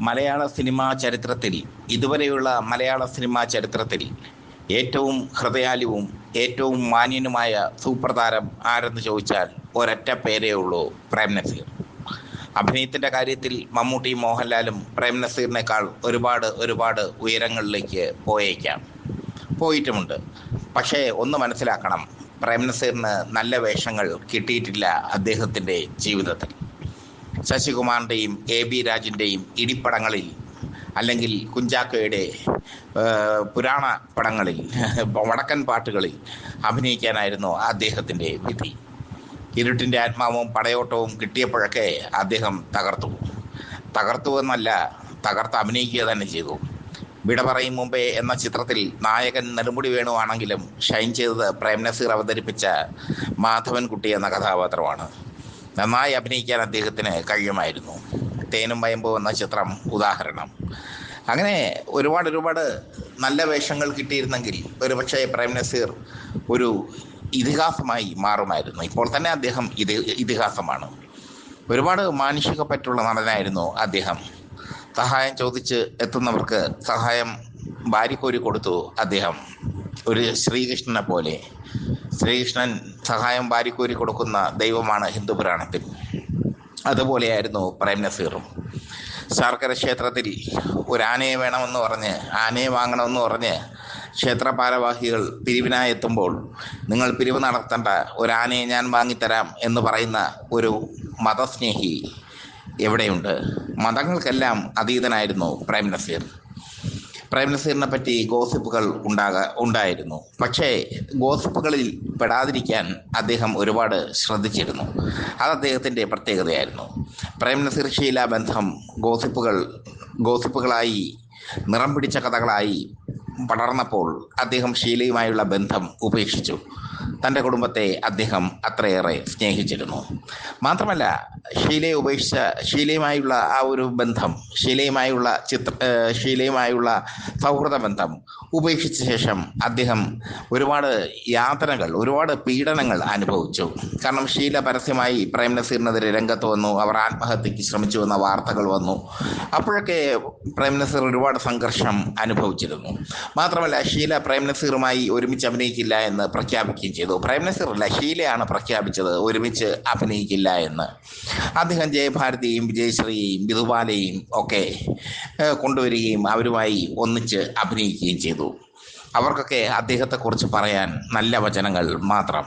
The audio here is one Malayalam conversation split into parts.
മലയാള സിനിമാ ചരിത്രത്തിൽ ഇതുവരെയുള്ള മലയാള സിനിമാ ചരിത്രത്തിൽ ഏറ്റവും ഹൃദയാലുവും ഏറ്റവും മാന്യനുമായ സൂപ്പർ താരം ആരെന്ന് ചോദിച്ചാൽ ഒരൊറ്റ പേരേ ഉള്ളൂ പ്രേം നസീർ. അഭിനയത്തിന്റെ കാര്യത്തിൽ മമ്മൂട്ടി മോഹൻലാലും പ്രേം നസീറിനേക്കാൾ ഒരുപാട് ഒരുപാട് ഉയരങ്ങളിലേക്ക് പോയേക്കാം. പോയിട്ടുമുണ്ട്. പക്ഷേ ഒന്ന് മനസ്സിലാക്കണം പ്രേം നസീറിന് നല്ല വേഷങ്ങൾ കിട്ടിയിട്ടില്ല അദ്ദേഹത്തിന്റെ ജീവിതത്തിൽ. ശശികുമാറിന്റെയും എ ബി രാജിന്റെയും ഇടിപ്പടങ്ങളിൽ അല്ലെങ്കിൽ കുഞ്ചാക്കോയുടെ പുരാണ പടങ്ങളിൽ വടക്കൻ പാട്ടുകളിൽ അഭിനയിക്കാനായിരുന്നു അദ്ദേഹത്തിന്റെ വിധി. ഇരുട്ടിന്റെ ആത്മാവും പടയോട്ടവും കിട്ടിയപ്പോഴൊക്കെ അദ്ദേഹം തകർത്തു. തകർത്തു എന്നല്ല തകർത്ത് അഭിനയിക്കുക തന്നെ ചെയ്തു. വിട പറയും മുമ്പേ എന്ന ചിത്രത്തിൽ നായകൻ നെടുമുടി വേണുവാണെങ്കിലും ഷൈൻ ചെയ്തത് പ്രേം നസീർ അവതരിപ്പിച്ച മാധവൻകുട്ടി എന്ന കഥാപാത്രമാണ്. നന്നായി അഭിനയിക്കാൻ അദ്ദേഹത്തിന് കഴിയുമായിരുന്നു. തേനും വയമ്പോ എന്ന ചിത്രം ഉദാഹരണം. അങ്ങനെ ഒരുപാട് ഒരുപാട് നല്ല വേഷങ്ങൾ കിട്ടിയിരുന്നെങ്കിൽ ഒരുപക്ഷെ പ്രേം നസീർ ഒരു ഇതിഹാസമായി മാറുമായിരുന്നു. ഇപ്പോൾ തന്നെ അദ്ദേഹം ഇത് ഇതിഹാസമാണ്. ഒരുപാട് മാനുഷിക പറ്റുള്ള നടനായിരുന്നു അദ്ദേഹം. സഹായം ചോദിച്ച് എത്തുന്നവർക്ക് സഹായം വാരിക്കോരി കൊടുത്തു അദ്ദേഹം. ഒരു ശ്രീകൃഷ്ണനെ പോലെ. ശ്രീകൃഷ്ണൻ സഹായം വാരിക്കോരി കൊടുക്കുന്ന ദൈവമാണ് ഹിന്ദു പുരാണത്തിൽ. അതുപോലെയായിരുന്നു പ്രേം നസീറും ശർക്കര ക്ഷേത്രത്തിൽ ഒരു ആനയെ വേണമെന്ന് പറഞ്ഞ് ആനയെ വാങ്ങണമെന്ന് പറഞ്ഞ് ക്ഷേത്ര ഭാരവാഹികൾ പിരിവിനായി എത്തുമ്പോൾ നിങ്ങൾ പിരിവ് നടത്തേണ്ട ഒരു ആനയെ ഞാൻ വാങ്ങിത്തരാം എന്ന് പറയുന്ന ഒരു മതസ്നേഹി എവിടെയുണ്ട്? മതങ്ങൾക്കെല്ലാം അതീതനായിരുന്നു പ്രേം നസീർ പ്രേം നസീറിനെ പറ്റി ഗോസിപ്പുകൾ ഉണ്ടാക ഉണ്ടായിരുന്നു. പക്ഷേ ഗോസിപ്പുകളിൽ പെടാതിരിക്കാൻ അദ്ദേഹം ഒരുപാട് ശ്രദ്ധിച്ചിരുന്നു. അത് അദ്ദേഹത്തിന്റെ പ്രത്യേകതയായിരുന്നു. പ്രൈം നസീർ ഷീല ബന്ധം ഗോസിപ്പുകൾ ഗോസിപ്പുകളായി നിറം പിടിച്ച കഥകളായി പടർന്നപ്പോൾ അദ്ദേഹം ഷീലയുമായുള്ള ബന്ധം ഉപേക്ഷിച്ചു. തന്റെ കുടുംബത്തെ അദ്ദേഹം അത്രയേറെ സ്നേഹിച്ചിരുന്നു. മാത്രമല്ല ഷീലയെ ഉപേക്ഷിച്ച ഷീലയുമായുള്ള ആ ഒരു ബന്ധം ഷീലയുമായുള്ള ചിത്ര ഷീലയുമായുള്ള സൗഹൃദ ബന്ധം ഉപേക്ഷിച്ച ശേഷം അദ്ദേഹം ഒരുപാട് യാതനകൾ ഒരുപാട് പീഡനങ്ങൾ അനുഭവിച്ചു. കാരണം ഷീല പരസ്യമായി പ്രേം നസീറിനെതിരെ രംഗത്ത് വന്നു അവർ ആത്മഹത്യക്ക് ശ്രമിച്ചു എന്ന വാർത്തകൾ വന്നു. അപ്പോഴൊക്കെ പ്രേം നസീർ ഒരുപാട് സംഘർഷം അനുഭവിച്ചിരുന്നു. മാത്രമല്ല ഷീല പ്രേം ഒരുമിച്ച് അഭിനയിക്കില്ല എന്ന് പ്രഖ്യാപിക്കുകയും ചെയ്തു. പ്രേം നസീറല്ല ഷീലയാണ് പ്രഖ്യാപിച്ചത് ഒരുമിച്ച് അഭിനയിക്കില്ല എന്ന്. അദ്ദേഹം ജയഭാരതിയെയും വിജയശ്രീയെയും വിധുബാലയെയും ഒക്കെ കൊണ്ടുവരികയും അവരുമായി ഒന്നിച്ച് അഭിനയിക്കുകയും ചെയ്തു. അവർക്കൊക്കെ അദ്ദേഹത്തെക്കുറിച്ച് പറയാൻ നല്ല വചനങ്ങൾ മാത്രം.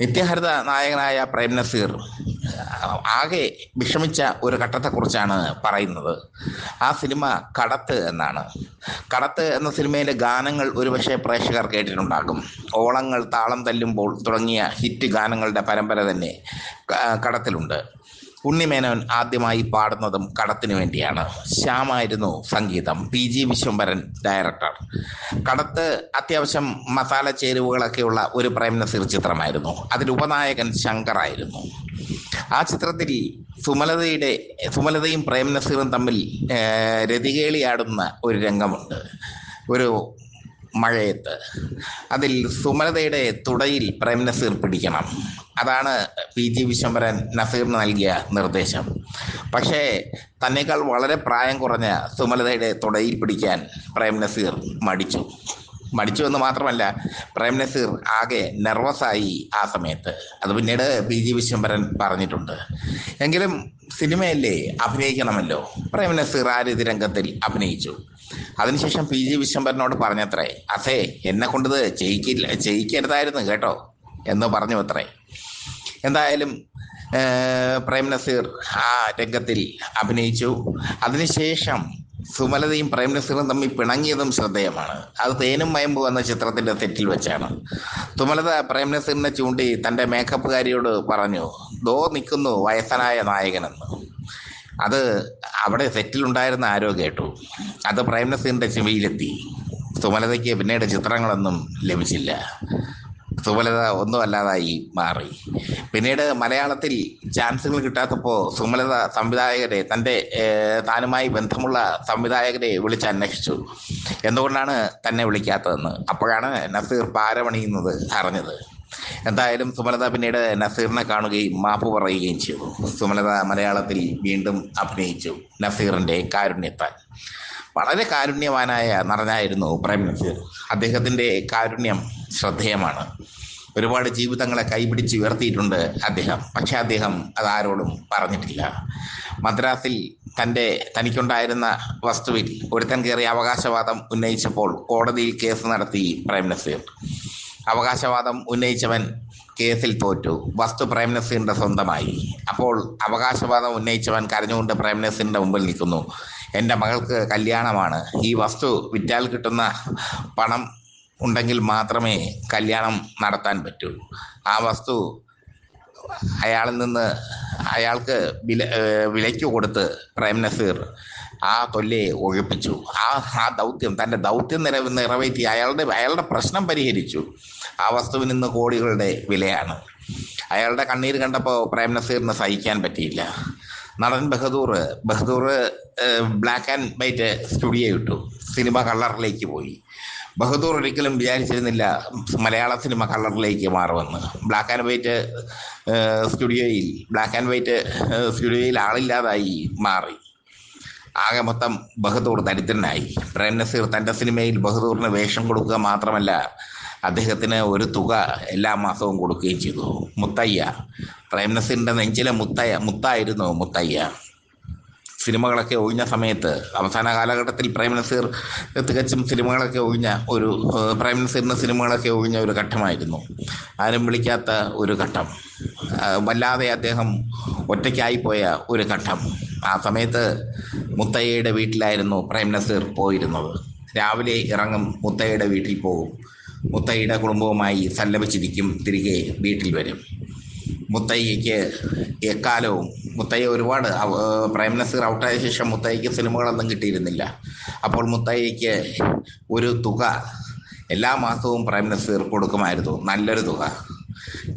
നിത്യഹരിത നായകനായ പ്രേം നസീർ ആകെ വിഷമിച്ച ഒരു ഘട്ടത്തെക്കുറിച്ചാണ് പറയുന്നത്. ആ സിനിമ കടത്ത് എന്നാണ്. കടത്ത് എന്ന സിനിമയിലെ ഗാനങ്ങൾ ഒരുപക്ഷെ പ്രേക്ഷകർ കേട്ടിട്ടുണ്ടാകും. ഓളങ്ങൾ താളം തല്ലുമ്പോൾ തുടങ്ങിയ ഹിറ്റ് ഗാനങ്ങളുടെ പരമ്പര തന്നെ കടത്തിലുണ്ട്. ഉണ്ണിമേനോൻ ആദ്യമായി പാടുന്നതും കടത്തിനു വേണ്ടിയാണ്. ശ്യാമായിരുന്നു സംഗീതം. P G Vishwambharan director. കടത്ത് അത്യാവശ്യം മസാല ചേരുവകളൊക്കെയുള്ള ഒരു പ്രേം നസീർ ചിത്രമായിരുന്നു അതിൽ ഉപനായകൻ ശങ്കറായിരുന്നു ആ ചിത്രത്തിൽ സുമലതയുടെ സുമലതയും പ്രേം നസീറും തമ്മിൽ രതികേളിയാടുന്ന ഒരു രംഗമുണ്ട്. ഒരു മഴയത്ത്. അതിൽ സുമലതയുടെ തുടയിൽ പ്രേംനസീർ പിടിക്കണം. അതാണ് പി ജി വിശ്വംഭരൻ നസീറിന് നൽകിയ നിർദ്ദേശം. പക്ഷേ തന്നെക്കാൾ വളരെ പ്രായം കുറഞ്ഞ സുമലതയുടെ തുടയിൽ പിടിക്കാൻ പ്രേംനസീർ മടിച്ചു. മടിച്ചു എന്ന് മാത്രമല്ല പ്രേംനസീർ ആകെ നെർവസായി ആ സമയത്ത്. അത് പിന്നീട് പി ജി വിശ്വംഭരൻ പറഞ്ഞിട്ടുണ്ട്. എങ്കിലും സിനിമയല്ലേ അഭിനയിക്കണമല്ലോ? പ്രേംനസീർ ആ രീതി രംഗത്തിൽ അഭിനയിച്ചു? അതിനുശേഷം പി ജി വിശ്വംഭരനോട് പറഞ്ഞത്രേ അതേ എന്നെ കൊണ്ടത് ചെയ്യിക്കില്ല ചെയ്യിക്കരുതായിരുന്നു കേട്ടോ എന്ന് പറഞ്ഞു അത്രേ എന്തായാലും പ്രേം നസീർ ആ രംഗത്തിൽ അഭിനയിച്ചു. അതിനുശേഷം സുമലതയും പ്രേം നസീറും തമ്മിൽ പിണങ്ങിയതും ശ്രദ്ധേയമാണ്. അത് തേനും മയമ്പു എന്ന ചിത്രത്തിന്റെ തെറ്റിൽ വെച്ചാണ്. സുമലത പ്രേം നസീറിനെ ചൂണ്ടി തന്റെ മേക്കപ്പുകാരിയോട് പറഞ്ഞു ദോ നിൽക്കുന്നു വയസ്സനായ നായകനെന്ന്. അത് അവിടെ സെറ്റിലുണ്ടായിരുന്ന ആരോ കേട്ടു. അത് പ്രേം നസീറിന്റെ ചെവിയിലെത്തി. സുമലതയ്ക്ക് പിന്നീട് ചിത്രങ്ങളൊന്നും ലഭിച്ചില്ല. സുമലത ഒന്നുമല്ലാതായി മാറി. പിന്നീട് മലയാളത്തിൽ ചാൻസുകൾ കിട്ടാത്തപ്പോൾ സുമലത സംവിധായകരെ തന്റെ താനുമായി ബന്ധമുള്ള സംവിധായകരെ വിളിച്ച് അന്വേഷിച്ചു. എന്തുകൊണ്ടാണ് തന്നെ വിളിക്കാത്തതെന്ന്? അപ്പോഴാണ് നസീർ പാരമണിയുന്നത് അറിഞ്ഞത്. എന്തായാലും സുമലത പിന്നീട് നസീറിനെ കാണുകയും മാപ്പ് പറയുകയും ചെയ്തു. സുമലത മലയാളത്തിൽ വീണ്ടും അഭിനയിച്ചു നസീറിന്റെ കാരുണ്യത്താൽ. വളരെ കാരുണ്യവാനായ നടനായിരുന്നു പ്രേം നസീർ. അദ്ദേഹത്തിന്റെ കാരുണ്യം ശ്രദ്ധേയമാണ്. ഒരുപാട് ജീവിതങ്ങളെ കൈപിടിച്ച് ഉയർത്തിയിട്ടുണ്ട് അദ്ദേഹം. പക്ഷെ അദ്ദേഹം അതാരോടും പറഞ്ഞിട്ടില്ല. മദ്രാസിൽ തന്റെ തനിക്കുണ്ടായിരുന്ന വസ്തുവിൽ ഒരുത്തൻ കയറി അവകാശവാദം ഉന്നയിച്ചപ്പോൾ കോടതിയിൽ കേസ് നടത്തി പ്രേം നസീർ. അവകാശവാദം ഉന്നയിച്ചവൻ കേസിൽ തോറ്റു. വസ്തു പ്രേംനസിന്റെ സ്വന്തമായി. അപ്പോൾ അവകാശവാദം ഉന്നയിച്ചവൻ കരഞ്ഞുകൊണ്ട് പ്രേംനസിന്റെ മുമ്പിൽ നിൽക്കുന്നു. എന്റെ മകൾക്ക് കല്യാണമാണ്. ഈ വസ്തു വിറ്റാൽ കിട്ടുന്ന പണം ഉണ്ടെങ്കിൽ മാത്രമേ കല്യാണം നടത്താൻ പറ്റൂ. ആ വസ്തു അയാളിൽ നിന്ന് അയാൾക്ക് വില വിലയ്ക്ക് കൊടുത്ത് പ്രേം നസീർ ആ തൊല്ലയെ ഒഴിപ്പിച്ചു. ആ ആ ദൗത്യം തന്റെ ദൗത്യം നിറ നിറവേറ്റി അയാളുടെ അയാളുടെ പ്രശ്നം പരിഹരിച്ചു. ആ വസ്തുവിന് ഇന്ന് കോടികളുടെ വിലയാണ്. അയാളുടെ കണ്ണീര് കണ്ടപ്പോൾ പ്രേം നസീറിന് സഹിക്കാൻ പറ്റിയില്ല. നടൻ Bahadur Bahadur black and white studio ഇട്ടു. സിനിമ കളറിലേക്ക് പോയി. ബഹദൂർ ഒരിക്കലും വിചാരിച്ചിരുന്നില്ല മലയാള സിനിമ കളറിലേക്ക് മാറുമെന്ന്. ബ്ലാക്ക് ആൻഡ് വൈറ്റ് സ്റ്റുഡിയോയിൽ ബ്ലാക്ക് ആൻഡ് വൈറ്റ് സ്റ്റുഡിയോയിൽ ആളില്ലാതായി മാറി. ആകെ മൊത്തം ബഹദൂർ ദരിദ്രനായി. പ്രേം നസീർ തന്റെ സിനിമയിൽ ബഹദൂറിന് വേഷം കൊടുക്കുക മാത്രമല്ല അദ്ദേഹത്തിന് ഒരു തുക എല്ലാ മാസവും കൊടുക്കുകയും ചെയ്തു. മുത്തയ്യ. പ്രേം നസീറിന്റെ നെഞ്ചിലെ മുത്തയ്യ മുത്തായിരുന്നു മുത്തയ്യ. സിനിമകളൊക്കെ ഒഴിഞ്ഞ സമയത്ത് അവസാന കാലഘട്ടത്തിൽ പ്രേം നസീർ തികച്ചും സിനിമകളൊക്കെ ഒഴിഞ്ഞ ഒരു പ്രേം നസീറിന്റെ സിനിമകളൊക്കെ ഒഴിഞ്ഞ ഒരു ഘട്ടമായിരുന്നു. ആരും വിളിക്കാത്ത ഒരു ഘട്ടം. വല്ലാതെ അദ്ദേഹം ഒറ്റയ്ക്കായിപ്പോയ ഒരു ഘട്ടം. ആ സമയത്ത് മുത്തയ്യയുടെ വീട്ടിലായിരുന്നു പ്രേം നസീർ പോയിരുന്നത്. രാവിലെ ഇറങ്ങും മുത്തയ്യയുടെ വീട്ടിൽ പോകും. മുത്തയ്യയുടെ കുടുംബവുമായി സല്ലപിച്ചിരിക്കും തിരികെ വീട്ടിൽ വരും. മുത്തയ്യയ്ക്ക് എക്കാലവും മുത്തയ്യ ഒരുപാട് പ്രൈം നസീർ ഔട്ടായ ശേഷം മുത്തയ്യയ്ക്ക് സിനിമകളൊന്നും കിട്ടിയിരുന്നില്ല. അപ്പോൾ മുത്തയ്യയ്ക്ക് ഒരു തുക എല്ലാ മാസവും പ്രേം നസീർ കൊടുക്കുമായിരുന്നു. നല്ലൊരു തുക.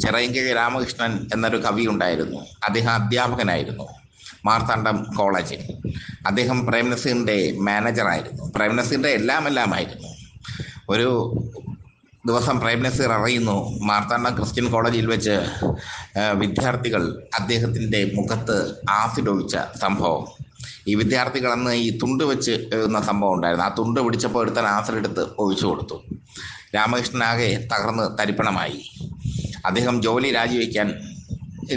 ചിറയൻകിഴി രാമകൃഷ്ണൻ എന്നൊരു കവി ഉണ്ടായിരുന്നു. അദ്ദേഹം അധ്യാപകനായിരുന്നു. മാർത്താണ്ഡം കോളേജിൽ. അദ്ദേഹം പ്രേംനസീറിന്റെ മാനേജറായിരുന്നു പ്രേംനസീറിന്റെ എല്ലാം എല്ലാം എല്ലാമായിരുന്നു ഒരു ദിവസം പ്രേംനസീർ അറിയുന്നു മാർത്താണ്ഡം ക്രിസ്ത്യൻ കോളേജിൽ വെച്ച് വിദ്യാർത്ഥികൾ അദ്ദേഹത്തിന്റെ മുഖത്ത് ആസിഡ് ഒഴിച്ച സംഭവം. ഈ വിദ്യാർത്ഥികൾ അന്ന് ഈ തുണ്ട് വെച്ച് എഴുതുന്ന സംഭവം ഉണ്ടായിരുന്നു. ആ തുണ്ട് പിടിച്ചപ്പോൾ എടുത്താൽ ആസിഡ് എടുത്ത് ഒഴിച്ചു കൊടുത്തു. രാമകൃഷ്ണനാകെ തകർന്ന് തരിപ്പണമായി. അദ്ദേഹം ജോലി രാജിവെക്കാൻ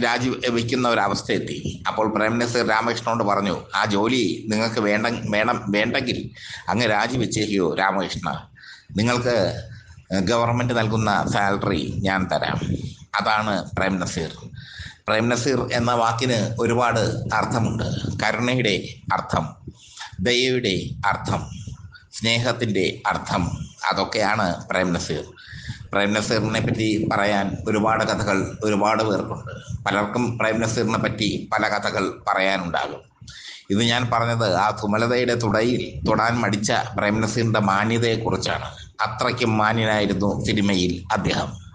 രാജി വയ്ക്കുന്ന ഒരവസ്ഥ എത്തി അപ്പോൾ പ്രൈം മിനിസ്റ്റർ രാമകൃഷ്ണനോട് പറഞ്ഞു ആ ജോലി നിങ്ങൾക്ക് വേണ്ട വേണം വേണ്ടെങ്കിൽ അങ്ങ് രാജിവെച്ചേക്കോ രാമകൃഷ്ണ. നിങ്ങൾക്ക് ഗവൺമെന്റ് നൽകുന്ന സാലറി ഞാൻ തരാം. അതാണ് പ്രേം നസീർ പ്രേം നസീർ എന്ന വാക്കിന് ഒരുപാട് അർത്ഥമുണ്ട്. കരുണയുടെ അർത്ഥം ദയയുടെ അർത്ഥം സ്നേഹത്തിന്റെ അർത്ഥം അതൊക്കെയാണ് പ്രേം നസീർ പ്രേം നസീറിനെ പറ്റി പറയാൻ ഒരുപാട് കഥകൾ ഒരുപാട് പേർക്കുണ്ട്. പലർക്കും പ്രേം നസീറിനെ പറ്റി പല കഥകൾ പറയാനുണ്ടാകും. ഇത് ഞാൻ പറഞ്ഞത് ആ സുമലതയുടെ തുടയിൽ തൊടാൻ മടിച്ച പ്രേം നസീറിന്റെ മാന്യതയെക്കുറിച്ചാണ്. അത്രയ്ക്കും മാന്യനായിരുന്നു സിനിമയിൽ അദ്ദേഹം.